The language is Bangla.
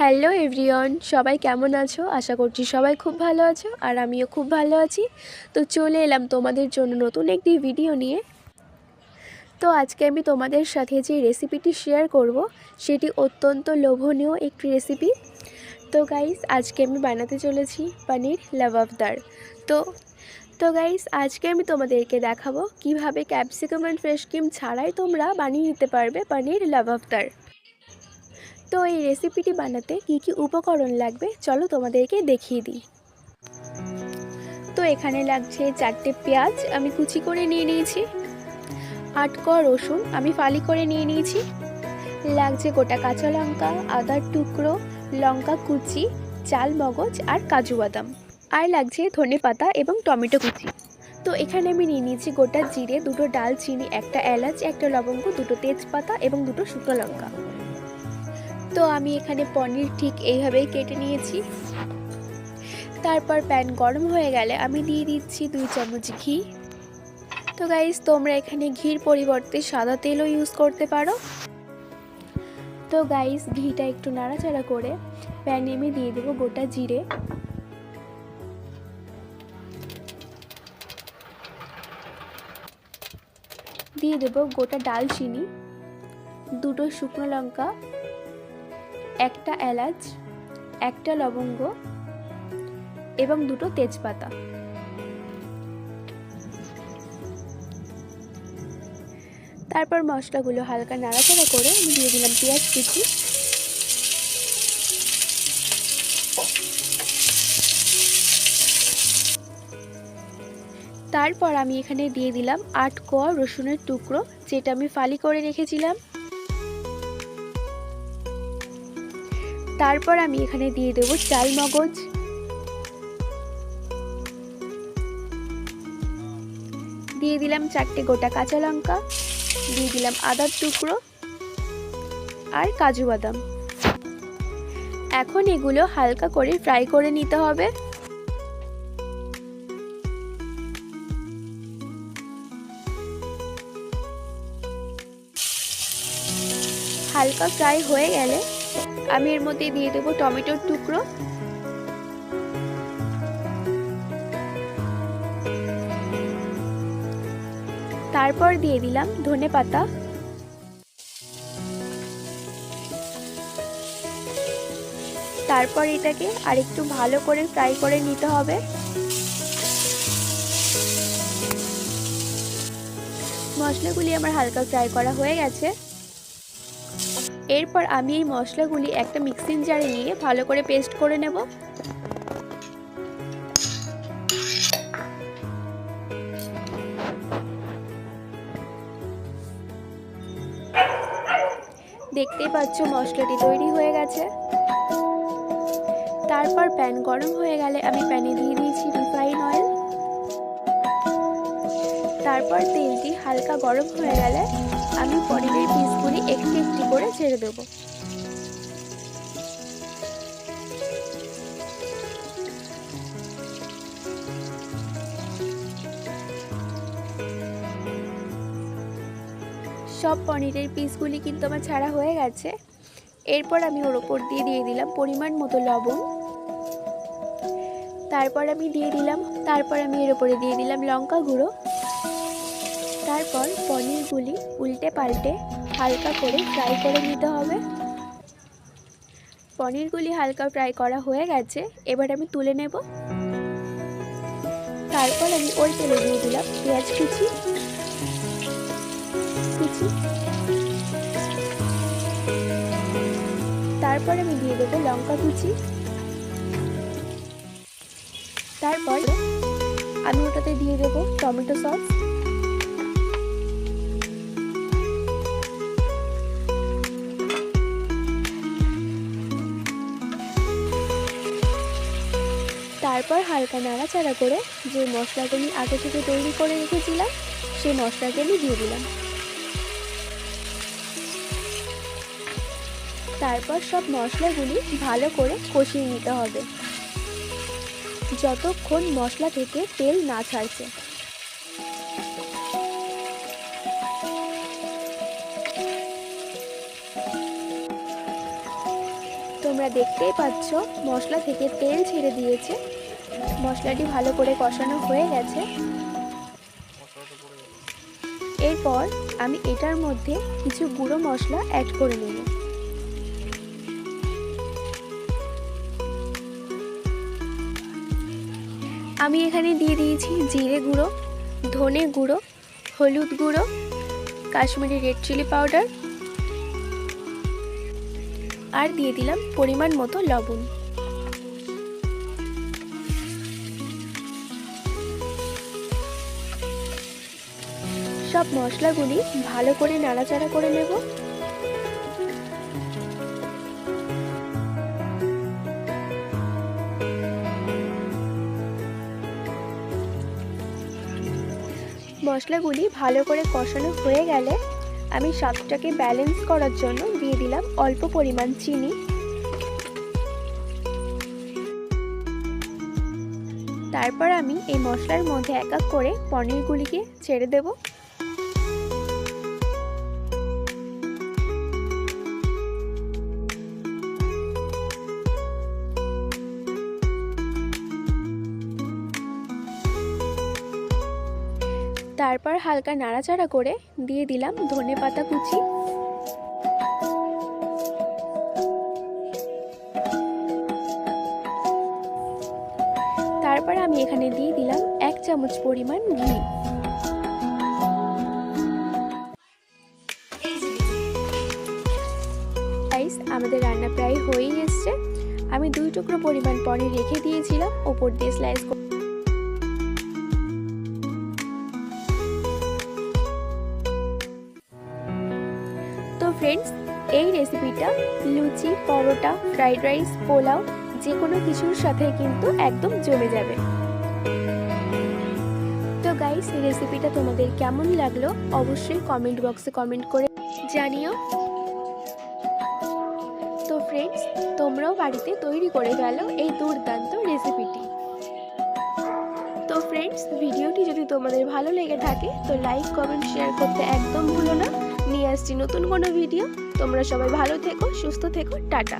হ্যালো এভরিওয়ান, সবাই কেমন আছো? আশা করছি সবাই খুব ভালো আছো আর আমিও খুব ভালো আছি। তো চলে এলাম তোমাদের জন্য নতুন একটি ভিডিও নিয়ে। তো আজকে আমি তোমাদের সাথে যে রেসিপিটি শেয়ার করব, সেটি অত্যন্ত লোভনীয় একটি রেসিপি তো গাইস আজকে আমি বানাতে চলেছি পনির লাভাবদার তো তো গাইস আজকে আমি তোমাদেরকে দেখাবো কীভাবে ক্যাপসিকাম অ্যান্ড ফ্রেশ ক্রিম ছাড়াই তোমরা বানিয়ে নিতে পারবে পনির লাভাবদার তো এই রেসিপিটি বানাতে কি কি উপকরণ লাগবে? চলো তোমাদেরকে দেখিয়ে দিই। তো এখানে লাগছে চারটে পেঁয়াজ আমি কুচি করে নিয়ে নিয়েছি। আট ক রসুন আমি ফালি করে নিয়ে নিয়েছি। লাগছে গোটা কাঁচা লঙ্কা, আদার টুকরো, লঙ্কা কুচি, চাল, মগজ আর কাজু বাদাম। আর লাগছে ধনে পাতা এবং টমেটো কুচি। তো এখানে আমি নিয়ে নিয়েছি গোটা জিরে, দুটো ডালচিনি, একটা এলাচ, একটা লবঙ্গ, দুটো তেজপাতা এবং দুটো শুকনো লঙ্কা। তো আমি এখানে পনির ঠিক এইভাবেই কেটে নিয়েছি। তারপর প্যান গরম হয়ে গেলে আমি দিয়ে দিচ্ছি দুই চামচ ঘি। তো গাইজ তোমরা এখানে ঘির পরিবর্তে সাদা তেলও ইউজ করতে পারো। তো গাইস ঘিটা একটু নাড়াচাড়া করে প্যানে আমি দিয়ে দেবো গোটা জিরে। দিয়ে দেবো গোটা ডালচিনি, দুটো শুকনো লঙ্কা একটা এলাচ, একটা লবঙ্গ এবং দুটো তেজপাতা। তারপর মশলাগুলো হালকা নাড়াচাড়া করে আমি দিয়ে দিলাম পেঁয়াজ কুচি। তারপর আমি এখানে দিয়ে দিলাম আট কোয়া রসুনের টুকরো, যেটা আমি ফালি করে রেখেছিলাম। তারপর আমি এখানে দিয়ে দেবো চাল মগজ। দিয়ে দিলাম চারটে গোটা কাঁচা লঙ্কা, দিয়ে দিলাম আদার টুকরো আর কাজু বাদাম। এখন এগুলো হালকা করে ফ্রাই করে নিতে হবে। হালকা ফ্রাই হয়ে গেলে আমি এর মধ্যে দিয়ে দেবো টমেটোর টুকরো। তারপর দিয়ে দিলাম ধনে পাতা। তারপর এটাকে আরেকটু ভালো করে ফ্রাই করে নিতে হবে। মশলাগুলি আমার হালকা ফ্রাই করা হয়ে গেছে। এরপর আমি এই মশলাগুলি একটা মিক্সিং জারে নিয়ে ভালো করে পেস্ট করে নেব। দেখতেই পাচ্ছ মশলাটি তৈরি হয়ে গেছে। তারপর প্যান গরম হয়ে গেলে আমি প্যানে দিয়ে দিয়েছি রিফাইন অয়েল। তারপর তেলটি হালকা গরম হয়ে গেলে আমি পনিরের পিসগুলি একটি একটি করে ছেড়ে দেবো। সব পনিরের পিসগুলি কিন্তু আমার ছাড়া হয়ে গেছে। এরপর আমি ওর ওপর দিয়ে দিয়ে দিলাম পরিমাণ মতো লবণ। তারপর আমি দিয়ে দিলাম, তারপর আমি এর ওপরে দিয়ে দিলাম লঙ্কা গুঁড়ো। তারপর পনিরগুলি উল্টে পাল্টে হালকা করে ফ্রাই করে নিতে হবে। পনিরগুলি হালকা ফ্রাই করা হয়ে গেছে, এবার আমি তুলে নেব। তারপর আমি ওই তেলে দিয়ে দিলাম পেঁয়াজ কুচি। কুচি। তারপর আমি দিয়ে দেবো লঙ্কা কুচি। তারপর আমি ওটাতে দিয়ে দেবো টমেটো সস। হালকা নাড়াচাড়া করে যে মশলাগুলি আগে থেকে তৈরি করে রেখেছিলাম, সেই মশলাকে আমি দিয়ে দিলাম। তারপর সব মশলাগুলি ভালো করে কষিয়ে নিতে হবে। যতক্ষণ মশলা থেকে তেল না ছাড়ছে। তোমরা দেখতেই পাচ্ছ মশলা থেকে তেল ছেড়ে দিয়েছে। মশলাটি ভালো করে কষানো হয়ে গেছে। এরপর আমি এটার মধ্যে কিছু গুঁড়ো মশলা অ্যাড করে নেব। আমি এখানে দিয়ে দিয়েছি জিরে গুঁড়ো, ধনে গুঁড়ো, হলুদ গুঁড়ো, কাশ্মীরি রেড চিলি পাউডার, আর দিয়ে দিলাম পরিমাণ মতো লবণ। সব মশলাগুলি ভালো করে নাড়াচাড়া করে নেব। মশলাগুলি ভালো করে কষানো হয়ে গেলে আমি স্বাদটাকে ব্যালেন্স করার জন্য দিয়ে দিলাম অল্প পরিমাণ চিনি। তারপর আমি এই মশলার মধ্যে এক এক করে পনিরগুলিকে ছেড়ে দেব। তারপর হালকা নাড়াচাড়া করে দিয়ে দিলাম ধনে পাতা কুচি। তারপর আমি এখানে দিয়ে দিলাম এক চামচ পরিমাণ ঘি। আমাদের রান্না প্রায় হয়েই এসছে। আমি দুই টুকরো পরিমাণ পনির রেখে দিয়েছিলাম, ওপর দিয়ে স্লাইস ফ্রেন্ডস এই রেসিপিটা লুচি, পরোটা ফ্রাইড রাইস পোলাও যে কোনো কিছুর সাথে কিন্তু একদম জমে যাবে। তো গাইস এই রেসিপিটা তোমাদের কেমন লাগল অবশ্যই কমেন্ট বক্সে কমেন্ট করে জানিও। তো ফ্রেন্ডস তোমরাও বাড়িতে তৈরি করে ফেলো এই দুর্দান্ত রেসিপিটি তো ফ্রেন্ডস ভিডিওটি যদি তোমাদের ভালো লেগে থাকে, তো লাইক কমেন্ট শেয়ার করতে একদম ভুলো না। নিয়ে আসছি নতুন কোনো ভিডিও তোমরা সবাই ভালো থেকো সুস্থ থেকো টাটা।